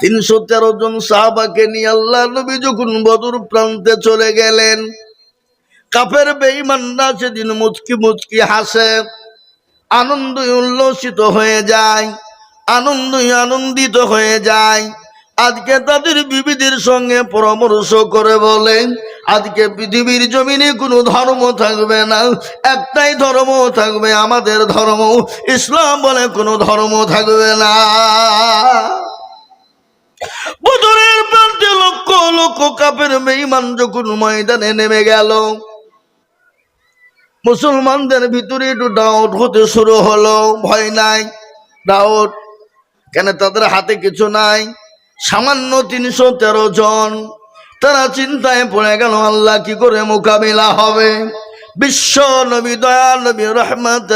তিনশো তেরো জন সাহাবাকে নিয়ে আল্লাহ নবী যখন বদর প্রান্তে চলে গেলেন, কাফের বেঈমানরা সেদিন মুচকি মুচকি হাসে আনন্দ উল্লসিত হয়ে যায় আনন্দ আনন্দিত হয়ে যায়। আজকে তাদের বিবিদের সঙ্গে পরামর্শ করে বলেন, আজকে পৃথিবীর জমিনে কোনো ধর্ম থাকবে না, একটাই ধর্ম থাকবে আমাদের ধর্ম, ইসলাম বলে কোনো ধর্ম থাকবে না। বদরের প্রান্তে লক্ষ লক্ষ কাপের মেইমান যখন ময়দানে নেমে গেল, মুসলমানদের ভিতরে একটু ডাউট হতে শুরু হলো। ভয় নাই ডাউট কেন তাদের হাতে কিছু নাই? সামান্য তিনশো তেরো জন, তারা চিন্তায় পড়ে গেল, আল্লাহ কি করে মোকাবিলা হবে? বিশ্ব নবী, দয়া নবী রহমত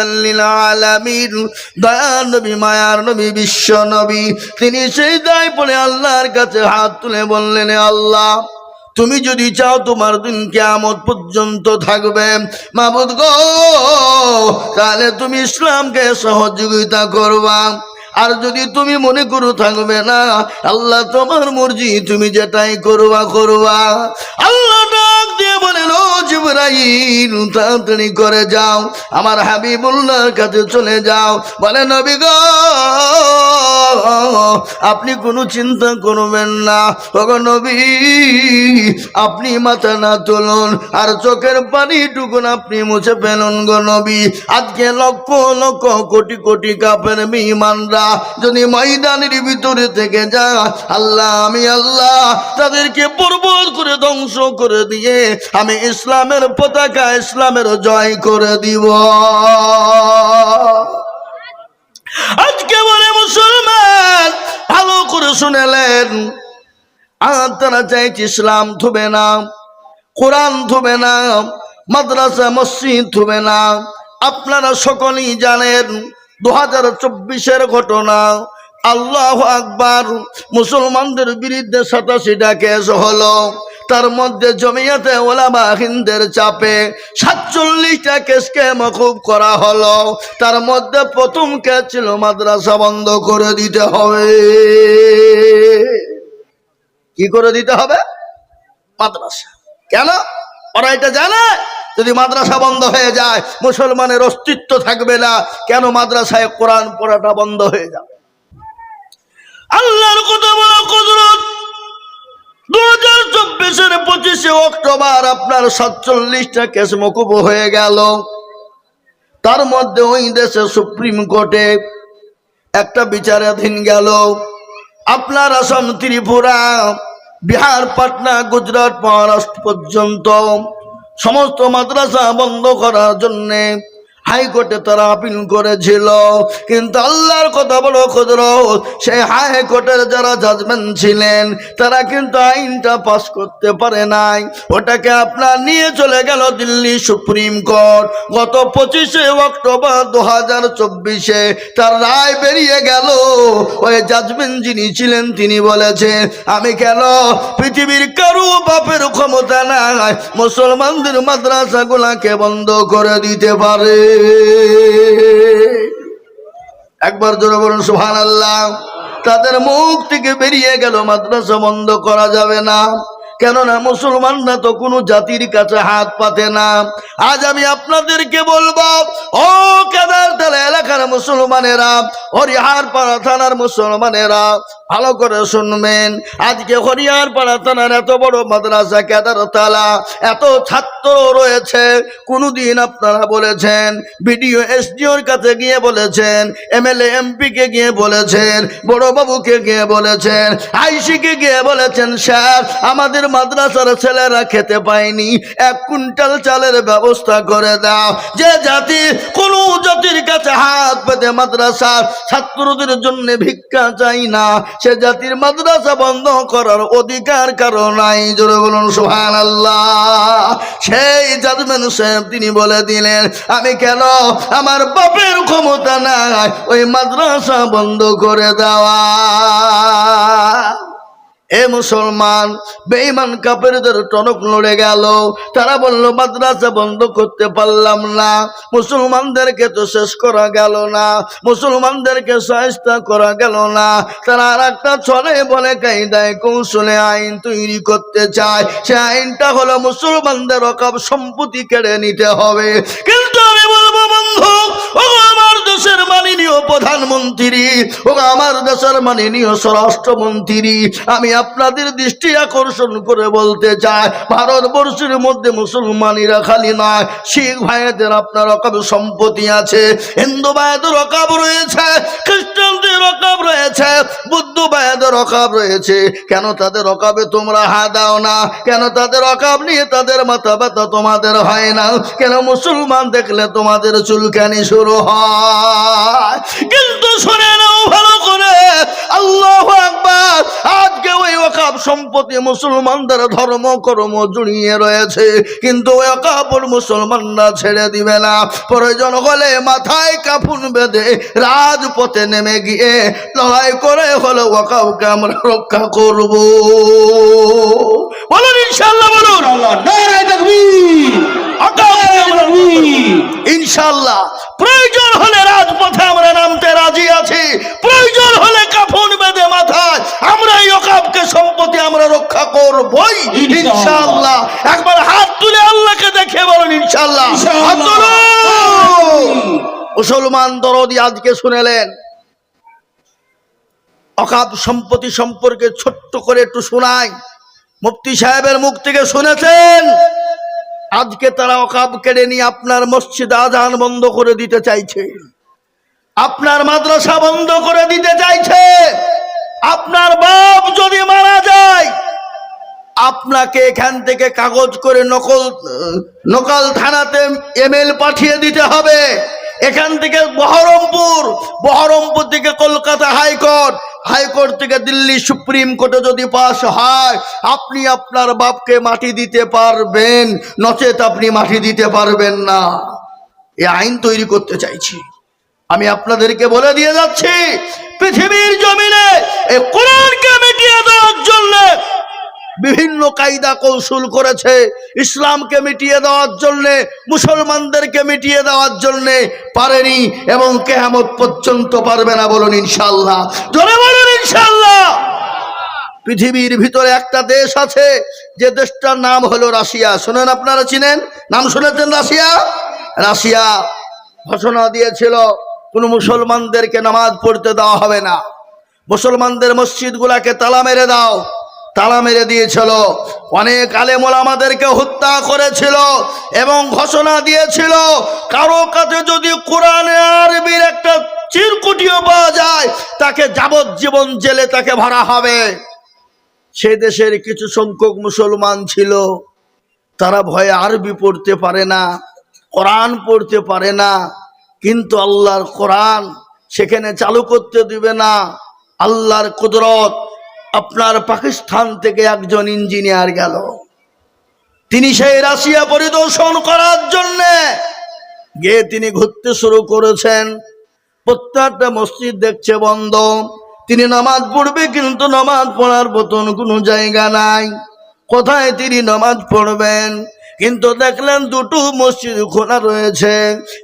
আলামিন। নবী, মায়ার নবী, বিশ্ব নবী। তিনি সেই দায় পড়ে আল্লাহর কাছে হাত তুলে বললেন আল্লাহ, তুমি যদি চাও তোমার দিন কেমন পর্যন্ত থাকবে। মাবুদ গো, তাহলে তুমি ইসলামকে সহযোগিতা করবা। আর যদি তুমি মনে করো থাকবে না, আল্লাহ তোমার মর্জি, তুমি যেটাই করবা করবা। আল্লাহ জিবরাইল তাড়াতাড়ি করে যাও আমার হাবিবুল্লাহর কাছে চলে যাও। বলে নবী গো আপনি কোনো চিন্তা করবেন না। ওগো নবী, আপনি মাথা না তুলুন, আর চোখের পানি টুকুন আপনি মুছে ফেলুন গো নবী। আজকে লক্ষ লক্ষ কোটি কোটি কাপের মেহমানরা যদি ময়দানের ভিতরে থেকে যা আল্লাহ, আমি আল্লাহ তাদেরকে বরবাদ করে ধ্বংস করে দিয়ে আমি ইসলামের পতাকা, ইসলামের জয় করে দিব। আজকে করে শুনেলেন, আর তারা চাইছে ইসলাম থুবে না, কোরআন থুবে না, মাদ্রাসা, মসজিদ থুবে না। আপনারা সকলেই জানেন দু হাজার চব্বিশের ঘটনা, আল্লাহ আকবার, মুসলমানদের বিরুদ্ধে সাতাশিটা কেস হলো। তার মধ্যে জমিয়াতে ওলামা হিন্দের চাপে সাতচল্লিশটা কেসকে মকুব করা হলো। তার মধ্যে প্রথম কেস ছিল মাদ্রাসা বন্ধ করে দিতে হবে। কি করে দিতে হবে? মাদ্রাসা। কেন? ওরা এটা জানে। যদি মাদ্রাসা বন্ধ হয়ে যায়, মুসলমানের অস্তিত্ব থাকবে না, কেন মাদ্রাসায় কোরআন পড়াটা বন্ধ হয়ে যাবে? আল্লাহর কত বড় কুদরত চব্বিশের পঁচিশে অক্টোবর আপনার সাতচল্লিশটা কেস মকুব হয়ে গেল। তার মধ্যে ওই দেশে সুপ্রিম কোর্টে একটা বিচারাধীন গেল। আপনার আসাম, ত্রিপুরা, বিহার, পাটনা, গুজরাট, মহারাষ্ট্র পর্যন্ত সমস্ত মাদ্রাসা বন্ধ করার জন্যে হাইকোর্টে তারা আপিল করেছিল। কিন্তু আল্লাহর কথা বড় ক্ষুদ্র সেই হাইকোর্টের যারা জাজমেন্ট ছিলেন, তারা কিন্তু আইনটা পাস করতে পারে নাই। ওটাকে আপনার নিয়ে চলে গেল দিল্লি সুপ্রিম কোর্ট। গত পঁচিশে অক্টোবর দু হাজার চব্বিশে তার রায় বেরিয়ে গেল। ওই জাজমেন্ট যিনি ছিলেন, তিনি বলেছেন আমি কেন পৃথিবীর কারু বাপের ক্ষমতা নাই? মুসলমানদের মাদ্রাসাগুলাকে বন্ধ করে দিতে পারে? একবার জোরে বলুন সুহান আল্লাহ তাদের মুখ থেকে বেরিয়ে গেল, মাদ্রাসা বন্ধ করা যাবে না। কেননা মুসলমানরা তো কোনো জাতির কাছে হাত পাতে না। আজ আমি আপনাদেরকে বলব, ও কেদার এলাকার মুসলমানেরা হরিহার পাড়া থানার মুসলমানেরা, ভালো করে শুনবেন। আজকে হরিয়ার পাড়া থানার এত বড় মাদ্রাসা কেদার তালা, এত ছাত্র রয়েছে, কোনোদিন আপনারা বলেছেন, বিডিও এসডিওর কাছে গিয়ে বলেছেন, এমএলএ এমপি কে গিয়ে বলেছেন বড় বাবুকে গিয়ে বলেছেন, আইসিকে গিয়ে বলেছেন, স্যার, আমাদের মাদ্রাসার ছেলেরা খেতে পায়নি। এক কুইন্টাল চালের ব্যবস্থা করে দাও। যে জাতি কোন জাতির কাছে হাত পেতে মাদ্রাসার ছাত্রদের জন্য ভিক্ষা চাই না, সে জাতির মাদ্রাসা বন্ধ করার অধিকার কারও নাই। জোরে বলুন সোহান আল্লাহ সেই জাজমেন সাহেব তিনি বলে দিলেন, আমি কেন আমার বাপের ক্ষমতা নাই? ওই মাদ্রাসা বন্ধ করে দেওয়া। এ মুসলমান, বেঈমান কাপেরদের টনক লড়ে গেল। তারা বলল, মাদ্রাসা বন্ধ করতে পারলাম না। মুসলমানদেরকে তো শেষ করা গেল না। মুসলমানদেরকে সহায়তা করা গেল না। তারা আর একটা ছলে বলে, কায়দায় কৌশলে আইন তৈরি করতে চায়। সে আইনটা হলো মুসলমানদের রকম সম্পত্তি কেড়ে নিতে হবে। কিন্তু আমি বলব, বন্ধু মাননীয় প্রধানমন্ত্রী ও আমার দেশের মাননীয় স্বরাষ্ট্রমন্ত্রী, আমি আপনাদের দৃষ্টি আকর্ষণ করে বলতে চাই, ভারতবর্ষের মধ্যে মুসলমানিরা খালি নয়, শিখ ভাইদের আপনার রকম সম্পত্তি আছে, হিন্দু ভাইদের রকম রয়েছে খ্রিস্টানদের রকাব রয়েছে বুদ্ধ ভাইয়াদের রকাব রয়েছে। কেন তাদের রকাবে তোমরা হা দাও না? কেন তাদের রকাব নিয়ে তাদের মাথা ব্যথা তোমাদের হয় না? কেন মুসলমান দেখলে তোমাদের চুলকানি শুরু হয়? কিন্তু শুনে নাও ভালো আল্লাহ আকবার। আজকে ওই ওকাব সম্পত্তি মুসলমানদের ধর্ম কর্ম জড়িয়ে রয়েছে। কিন্তু ওই কাপড় মুসলমানরা ছেড়ে দিবে না। প্রয়োজন হলে মাথায় কাপুন বেঁধে রাজপথে নেমে গিয়ে লড়াই করে হলে ওকাবকে আমরা রক্ষা করব। বলুন ইনশাল্লাহ বলুন। ইনশাল্লাহ প্রয়োজন হলে রাজপথে আমরা নামতে রাজি আছি। প্রয়োজন হলে কাফন বেঁধে মাথায় আমরা এই অকাবকে সম্পত্তি আমরা রক্ষা করবই। ইনশাল্লাহ একবার হাত তুলে আল্লাহকে দেখে বলুন ইনশাল্লাহ মুসলমান দরদি আজকে শুনেলেন অকাব সম্পত্তি সম্পর্কে ছোট্ট করে একটু শোনাই। মুফতি সাহেবের মুখ থেকে শুনেছেন? আজকে তারা অকাব কেড়ে নিয়ে আপনার মসজিদ আজান বন্ধ করে দিতে চাইছে। আপনার মাদ্রাসা বন্ধ করে দিতে চাইছে। আপনার বাপ যদি মারা যায়, আপনাকে এখান থেকে কাগজ করে নকল নকল থানাতে এমএল পাঠিয়ে দিতে হবে। এখান থেকে বহরমপুর বহরমপুর থেকে কলকাতা হাইকোর্ট হাইকোর্ট থেকে দিল্লি সুপ্রিম কোর্টে যদি পাস হয়, আপনি আপনার বাপকে মাটি দিতে পারবেন, নচেত আপনি মাটি দিতে পারবেন না। এ আইন তৈরি করতে চাইছি। আমি আপনাদেরকে বলে দিয়ে যাচ্ছি, পৃথিবীর জমিনে এই কোরআনকে মিটিয়ে দেওয়ার জন্য বিভিন্ন কায়দা কৌশল করেছে। ইসলামকে মিটিয়ে দেওয়ার জন্য, মুসলমানদেরকে মিটিয়ে দেওয়ার জন্য পারেনি এবং কেয়ামত পর্যন্ত পারবে না বলুন ইনশাল্লাহ জোরে বলুন ইনশাল্লাহ পৃথিবীর ভিতরে একটা দেশ আছে, যে দেশটার নাম হলো রাশিয়া। শোনেন আপনারা চিনেন? নাম শুনেছেন রাশিয়া? রাশিয়া ঘোষণা দিয়েছিল কোনো মুসলমানদেরকে নামাজ পড়তে দেওয়া হবে না। মুসলমানদের মসজিদগুলাকে তালা মেরে দাও। তালা মেরে দিয়েছিল। অনেক আলেমুল আমাদেরকে হত্যা করেছিল এবং ঘোষণা দিয়েছিল, কারও কাছে যদি কোরআনে আরবির একটা চিরকুটিও পাওয়া যায়, তাকে যাবজ্জীবন জেলে তাকে ভরা হবে। সে দেশের কিছু সংখ্যক মুসলমান ছিল, তারা ভয়ে আরবি পড়তে পারে না, কোরআন পড়তে পারে না কিন্তু আল্লাহর কোরআন সেখানে চালু করতে দিবে না। আল্লাহর কুদরত আপনার পাকিস্তান থেকে একজন ইঞ্জিনিয়ার গেল। তিনি সেই রাশিয়া পরিদর্শন করার জন্যে গিয়ে তিনি ঘুরতে শুরু করেছেন। প্রত্যেকটা মসজিদ দেখছে বন্ধ। তিনি নামাজ পড়বে কিন্তু নামাজ পড়ার মতন কোনো জায়গা নাই। কোথায় তিনি নামাজ পড়বেন? কিন্তু দেখলেন দুটো মসজিদ খোলা রয়েছে।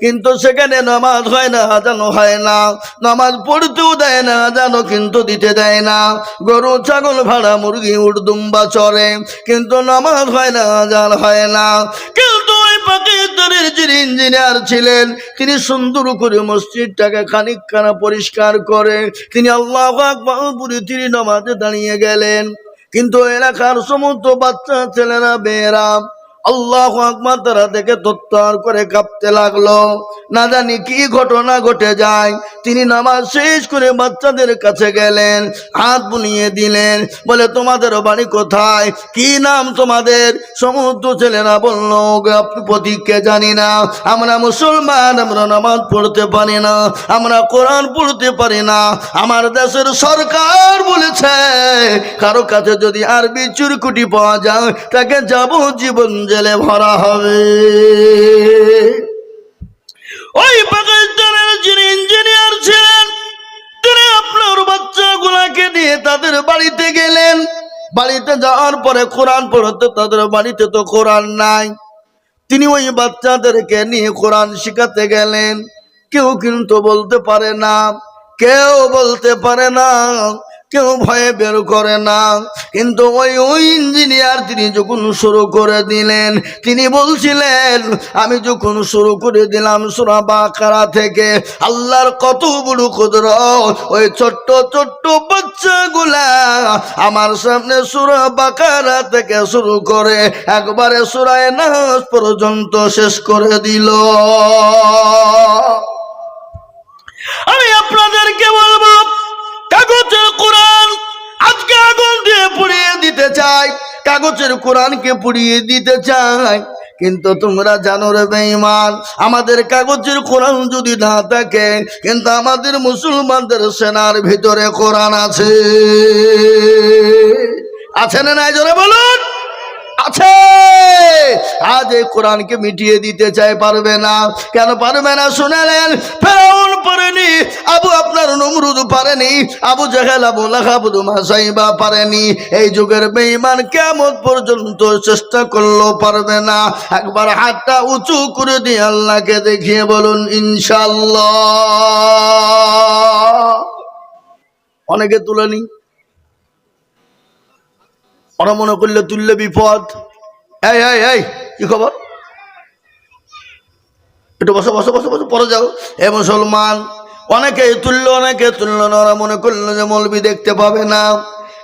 কিন্তু সেখানে নামাজ হয় না, আজানো হয় না। নামাজ পড়তেও দেয় না আজানো কিন্তু দিতে দেয় না। গরু, ছাগল, ভাড়া, মুরগি উড়দুম্বা চড়ে কিন্তু নামাজ হয় না, আজান হয় না। কিন্তু পাকিস্তানের যিনি ইঞ্জিনিয়ার ছিলেন, তিনি সুন্দর করে মসজিদটাকে খানিকখানা পরিষ্কার করে, তিনি আল্লাহ আকবর পুরী তিনি নামাজে দাঁড়িয়ে গেলেন। কিন্তু এলাকার সমস্ত বাচ্চা, ছেলেরা, মেয়েরা আল্লাহ আকবর তারা দেখে তত্তর করে কাঁপতে লাগল। না জানি কি ঘটনা ঘটে যায়। তিনি নামাজ শেষ করে বাচ্চাদের কাছে গেলেন, হাত বুনিয়ে দিলেন, বলে, তোমাদের বাড়ি কোথায়? কি নাম তোমাদের? সমস্ত ছেলেরা বলল প্রতীককে জানি না। আমরা মুসলমান, আমরা নামাজ পড়তে পারি না। আমরা কোরআন পড়তে পারি না। আমার দেশের সরকার বলেছে, কারও কাছে যদি আরবি চুরকুটি পাওয়া যায়, তাকে যাবজ্জীবন জেলে ভরা হবে। ওই পাকিস্তানের যিনি ইঞ্জিনিয়ার ছিলেন, তিনি আপনার বাচ্চাগুলাকে নিয়ে তাদের বাড়িতে গেলেন। বাড়িতে যাওয়ার পরে কোরআন পড়তে, তাদের বাড়িতে তো কোরআন নাই। তিনি ওই বাচ্চাদেরকে নিয়ে কোরআন শিখাতে গেলেন। কেউ কিন্তু বলতে পারে না, কেউ বলতে পারে না। কেউ ভয়ে বের করে না। কিন্তু ওই ওই ইঞ্জিনিয়ার তিনি যখন শুরু করে দিলেন, তিনি বলছিলেন, আমি যখন শুরু করে দিলাম সুরা বাকারা থেকে, আল্লাহর কত বড় কুদর ওই ছোট্ট ছোট্ট বাচ্চাগুলা আমার সামনে সুরা বাকারা থেকে শুরু করে একবারে সুরায় নাচ পর্যন্ত শেষ করে দিল। আমি আপনাদেরকে বলব, কাগজের আগুন দিয়ে পুড়িয়ে দিতে চাই কাগজের কোরআনকে পুড়িয়ে দিতে কিন্তু তোমরা জানো রে বেঈমান, আমাদের কাগজের কোরআন যদি না থাকে, কিন্তু আমাদের মুসলমানদের সেনার ভিতরে কোরআন আছে। আছে না নাই জোরে বলুন? আছে। আজ এই কোরআনকে মিটিয়ে দিতে চাই পারবে না। কেন পারবে না শুনালেন? ফেরাউন পারেনি, আবু আপনার নমরুদ পারেনি, আবু জাহেল, আবু লাহাবুদ মাসাইবা পারেনি। এই যুগের বেঈমান কেমন পর্যন্ত চেষ্টা করলেও পারবে না। একবার হাতটা উঁচু করে দিয়ে আল্লাহকে দেখিয়ে বলুন ইনশাল্লাহ অনেকে তুলেনি ওরা মনে করলে তুললে বিপদ। এই এই এই, কি খবর? একটু বসো বসো বসো বসো পরে যাও। এ মুসলমান অনেকে তুললো অনেকে তুললো না মনে করল যে মৌলবি দেখতে পাবে না।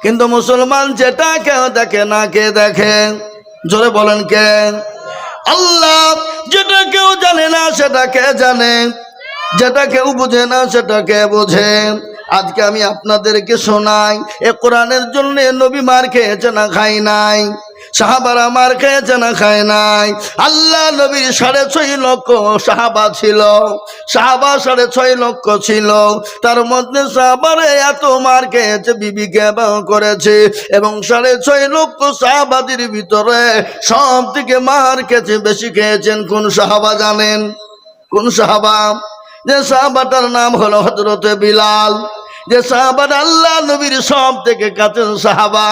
কিন্তু মুসলমান যেটা কেউ দেখে না, কে দেখে? জোরে বলেন কে? আল্লাহ, যেটা কেউ জানে না, সেটা কে জানে? যেটা কেউ বুঝে না, সেটা কে বোঝে? আজকে আমি আপনাদেরকে শোনাই, এ কোরআনের জন্য নবী মার খেয়েছে না খাই নাই? সাহাবারা মার খেয়েছে না, খায় নাই। আল্লাহ নবীর সাড়ে ছয় লক্ষ সাহাবা ছিল। সাহাবা সাড়ে ছয় লক্ষ ছিল। তার মধ্যে সাহাবারে এত মার খেয়েছে, বিবিকে বিবাহ করেছে এবং সাড়ে ছয় লক্ষ সাহাবাদের ভিতরে সব থেকে মার খেয়েছে, বেশি খেয়েছেন কোন সাহাবা জানেন? কোন সাহাবা? যে সাহাবাটার নাম হলো হজরতে বিলাল। যে সাহাবাদ আল্লাহ নবীর সব থেকে কাছের সাহাবা।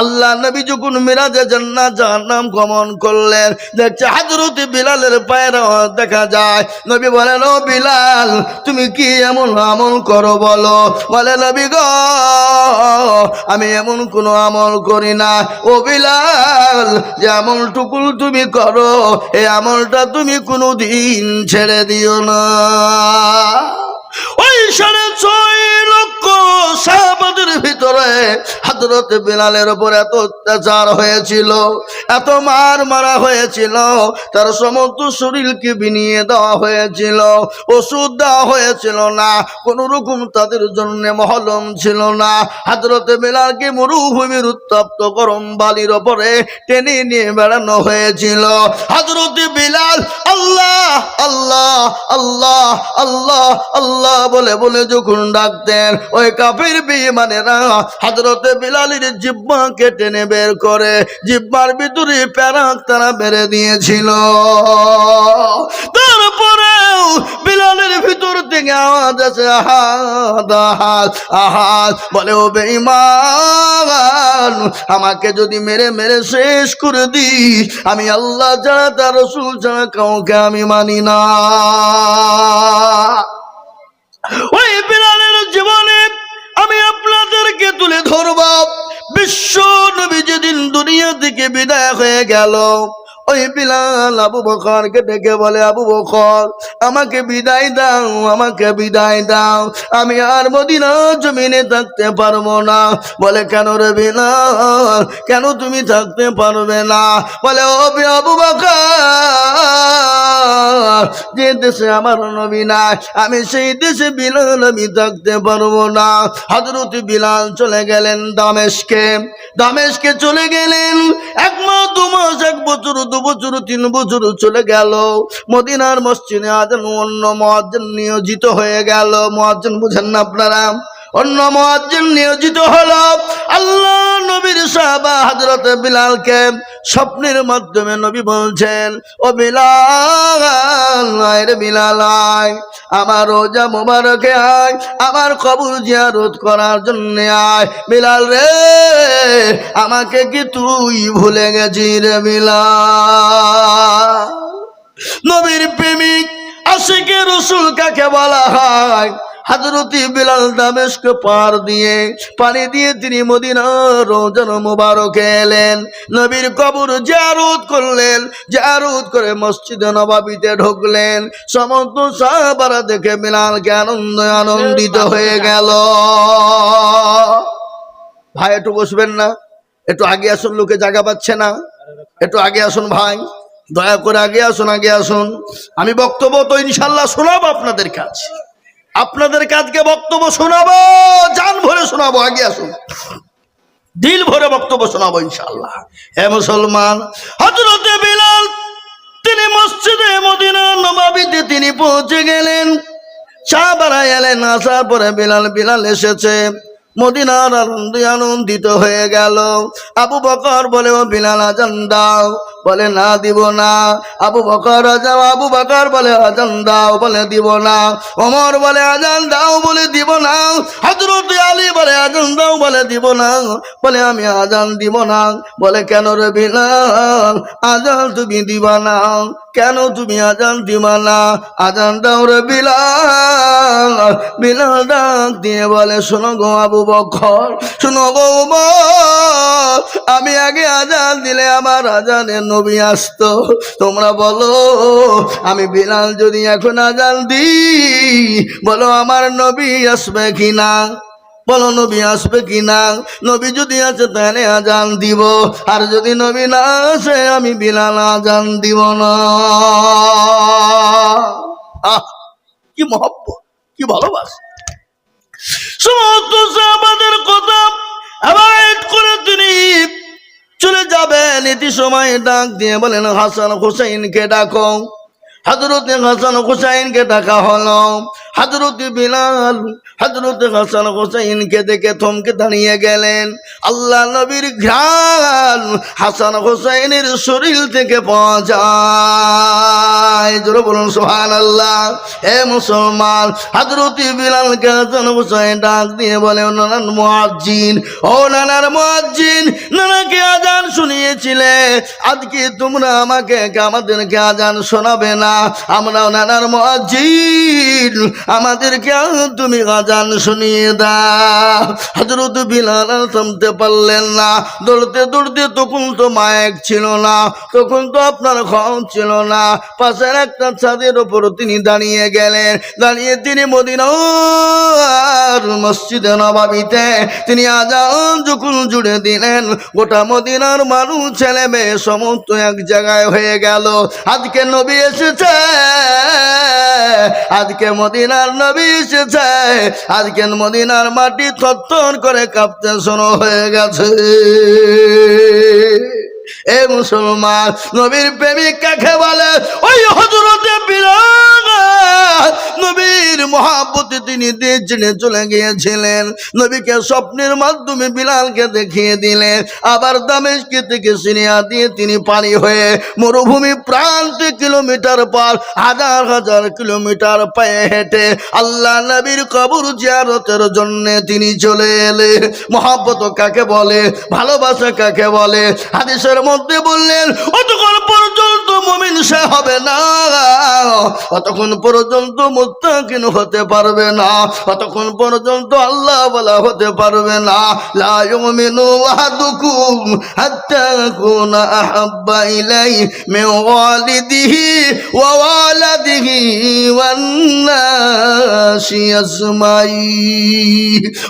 আল্লাহ নবী যখন মিরাজে জান্নাত জাহান্নাম গমন করলেন, দেখছে হাজরতে বিলালের পায়ের দেখা যায়। নবী বলেন, ও বিলাল, তুমি কি এমন আমল করো বলো? বলে, নবী গো, আমি এমন কোনো আমল করি না। ও বিলাল, যে আমলটুকুল তুমি করো এই আমলটা তুমি কোনো দিন ছেড়ে দিও না। ওই সাড়ে ছয় লক্ষ তাদের জন্য মহলম ছিল না। মরুভূমির উত্তপ্ত গরম বালির ওপরে টেনে নিয়ে বেড়ানো হয়েছিল। হাজরত বিলাল, আল্লাহ আল্লাহ আল্লাহ আল্লাহ আল্লাহ বলে বলে যখন ডাকতেন ওই কাফির বিমানেরা হাজরতে বিলালির জিব্বাকে টেনে বের করে জিব্বার ভিতরে প্যারাক তারা বেড়ে দিয়েছিল। তারপরেও বিলালের ভিতর থেকে আওয়াজ আছে আহাদ আহাদ আহাদ। বলে, ও বেঈমান, আমাকে যদি মেরে মেরে শেষ করে দি আমি আল্লাহ ছাড়া, তার রসুল ছাড়া কাউকে আমি মানি না। ওই বিলালের জীবনে আপনাদেরকে তুলে ধরব। বিশ্ব নবী যেদিন দুনিয়া থেকে বিদায় হয়ে গেল ওই বিলাল আবু বকরকে ডেকে বলে, আবু বকর, আমাকে বিদায় দাও, আমাকে বিদায় দাও। আমি আর মদিনা জমিনে থাকতে পারব না। বলে, কেন রে বিলাল? কেন তুমি থাকতে পারবে না? বলে ও আবু বকর, যে দেশে আমার নবী নাই, আমি সেই দেশে বিলাল আমি থাকতে পারব না। হজরত বিলাল চলে গেলেন দামেশকে। দামেশকে চলে গেলেন, এক মাস, দু মাস, এক বছর, দু বছর তিন বছর চলে গেল। মদিনার মসজিদে আজান অন্য মহাজন নিয়োজিত হয়ে গেল। মহাজন বুঝেন না আপনারা? অন্য মহাজন নিয়োজিত হলো। আল্লাহ নবীর সাহাবা হজরত বিলালকে স্বপ্নের মাধ্যমে নবী বলছেন, ও বিলাল, আয় রে বিলাল, আয়। আমার রোজা মোবারকে আয়, আমার কবর জিয়ারত করার জন্য আয়। বিলাল রে, আমাকে কি তুই ভুলে গেছি রে মিলা নবীর প্রেমিক আশিকে রসুল কাকে বলা হয়? হাজরতি বিলাল দামেশকে পার দিয়ে পানি দিয়ে তিনি মদিনার রোজন মুবারকে এলেন। নবীর কবর জারুদ করলেন জারুদ করে মসজিদে নবাবিতে ঢুকলেন। সমস্ত সাহাবারা দেখে বিলালকে আনন্দ, আনন্দিত হয়ে গেল। ভাই, একটু বসবেন না? একটু আগে আসুন, লোকে জায়গা পাচ্ছে না। একটু আগে আসুন ভাই, দয়া করে আগে আসুন আগে আসুন। আমি বক্তব্য তো ইনশাল্লাহ শোনাবো আপনাদের কাছে। আপনাদের কাজকে বক্তব্য শোনাবো, জান ভরে শোনাবো, আগে আসুন। দিল ভরে বক্তব্য শোনাবো ইনশাল্লাহ হে মুসলমান হজরতে বিলাল, তিনি মসজিদে মদিনা নবাবিতে তিনি পৌঁছে গেলেন। চা বাড়াই এলেন, আসার পরে বিলাল বিলাল এসেছে। মদিনার আনন্দে আনন্দিত হয়ে গেল। আবু বকর বলে, ও বিলাল, আজান দাও। বলে না দিব না। আবু বকর আজান আবু বকর বলে আজান দাও। বলে দিব না। ওমর বলে আজান দাও। বলে দিব না। হজরত আলী বলে আজান দাও। বলে দিব না। বলে আমি আজান দিব না। বলে কেন রে বিলাল? আজান তুমি দিবা না। কেন তুমি আজান দিবা না? আজান দাও রে বিলাল। বিলাল দিয়ে বলে শোনো গো আবু বকর শোনো গো উমর, আমি আগে আজান দিলে আমার আজানের নবী আসতো। তোমরা বলো, আমি বিলাল যদি এখন আজান দিই, বলো আমার নবী আসবে কি না বলো নবী আসবে কি না নবী যদি আছে তাহলে আজান দিব। আর যদি নবী না আসে, আমি বিলাল আজান দিব না। কি মহব্বত, কি ভালোবাসা। সমস্ত সাহাবাদের কথা করে তিনি চলে যাবেন, এটি সময় ডাক দিয়ে বলেন, হাসান হুসাইনকে ডাকো। হাজরত হাসান হুসাইনকে ডাকা হলো। হজরতে বিলাল হজরতে হাসান হুসাইনকে দেখে থমকে দাঁড়িয়ে গেলেন। আল্লাহ নবীর ঘ্রাণ হাসান হুসাইনের শরীর থেকে যায়। বলুন সোহান আল্লাহ হে মুসলমান হজরতে বিলালকে হাসান হুসাইন ডাক দিয়ে বলে নানান নানার মুয়াজ্জিন, ও নানার মুয়াজ্জিন, নানাকে আজান শুনিয়েছিলে। আজকে তোমরা আমাকে আমাদেরকে আজান শোনাবে না। আমরা নানার মুয়াজ্জিন আমাদেরকে তুমি আজান শুনিয়ে দাও। হজরত বিলাল থামতে পারলেন না। দৌড়তে দৌড়তে তখন তো মায়ের ছিল না, তখন তো আপনার ঘর ছিল না। পাশের একটা ছাদের ওপর তিনি দাঁড়িয়ে গেলেন। দাঁড়িয়ে তিনি মদিনার মসজিদে নবাবিতে তিনি আজান যখন জুড়ে দিলেন, গোটা মদিনার মানুষ ছেলে মেয়ে সমস্ত এক জায়গায় হয়ে গেল। আজকে নবী এসেছে, আজকে মদিনার নবী এসেছে। আজকে মদিনার মাটি থত্তন করে কাঁপতে শোনো হয়ে গেছে। এ মুসলমান, নবীর প্রেমিক কাকে বলে? ওই হজরতে মহাপতি তিনি দেশ ছেড়ে চলে গিয়েছিলেন। নবীকে স্বপ্নের মাধ্যমে বিলালকে দেখিয়ে দিলেন। আবার দামেশকে থেকে সিনিয়া দিয়ে তিনি পানি হয়ে মরুভূমি প্রান্তে কিলোমিটার পর, হাজার হাজার কিলোমিটার পায়ে হেঁটে আল্লাহ নবীর কবর জিয়ারতের জন্য তিনি চলে এলে মহাব্বত কাকে বলে? ভালোবাসা কাকে বলে? হাদিসের মধ্যে বললেন পর্যন্ত মমিন সে হবে না। অতক্ষণ পর্যন্ত মুত্তাকিন হতে পারবে না। অতক্ষণ পর্যন্ত আল্লাহ বলা হতে পারবে না।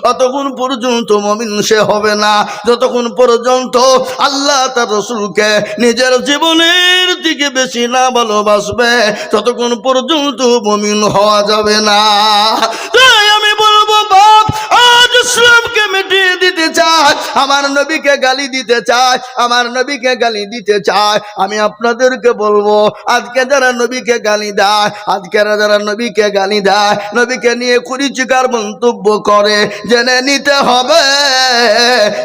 অতক্ষণ পর্যন্ত মমিন সে হবে না। যতক্ষণ পর্যন্ত আল্লাহ তার রসুলকে নিজের জীবনের দিকে বেশি না ভালোবাসবে, ততক্ষণ পর্যন্ত মমিন হওয়া যাবে না। তাই আমি বলব, বাপ, আজ ইসলামকে মিটিয়ে দিতে চায়, আমার নবীকে গালি দিতে চায়, আমার নবীকে গালি দিতে চায়। আমি আপনাদেরকে বলব, আজকে যারা নবীকে গালি দেয়, আজকে যারা নবীকে গালি দেয়, নবীকে নিয়ে কুড়িচিকার মন্তব্য করে, জেনে নিতে হবে,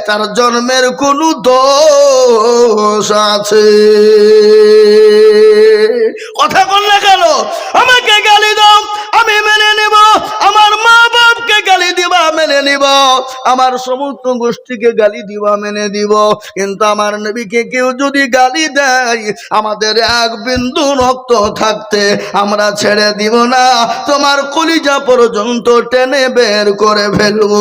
তার জন্মের কোনো দোষ আছে। কথা বললে কেন? আমাকে গালি দাও, আমি মেনে নেব। আমার মা বাপকে গালি দিবা, মেনে নিব। আমার সমস্ত গোষ্ঠীকে গালি দিব, মেনে দিব কিন্তু আমার নবীকে কেউ যদি গালি দেয়, আমাদের এক বিন্দু রক্ত থাকতে আমরা ছেড়ে দিব না। তোমার কলিজা পর্যন্ত টেনে বের করে ফেলব।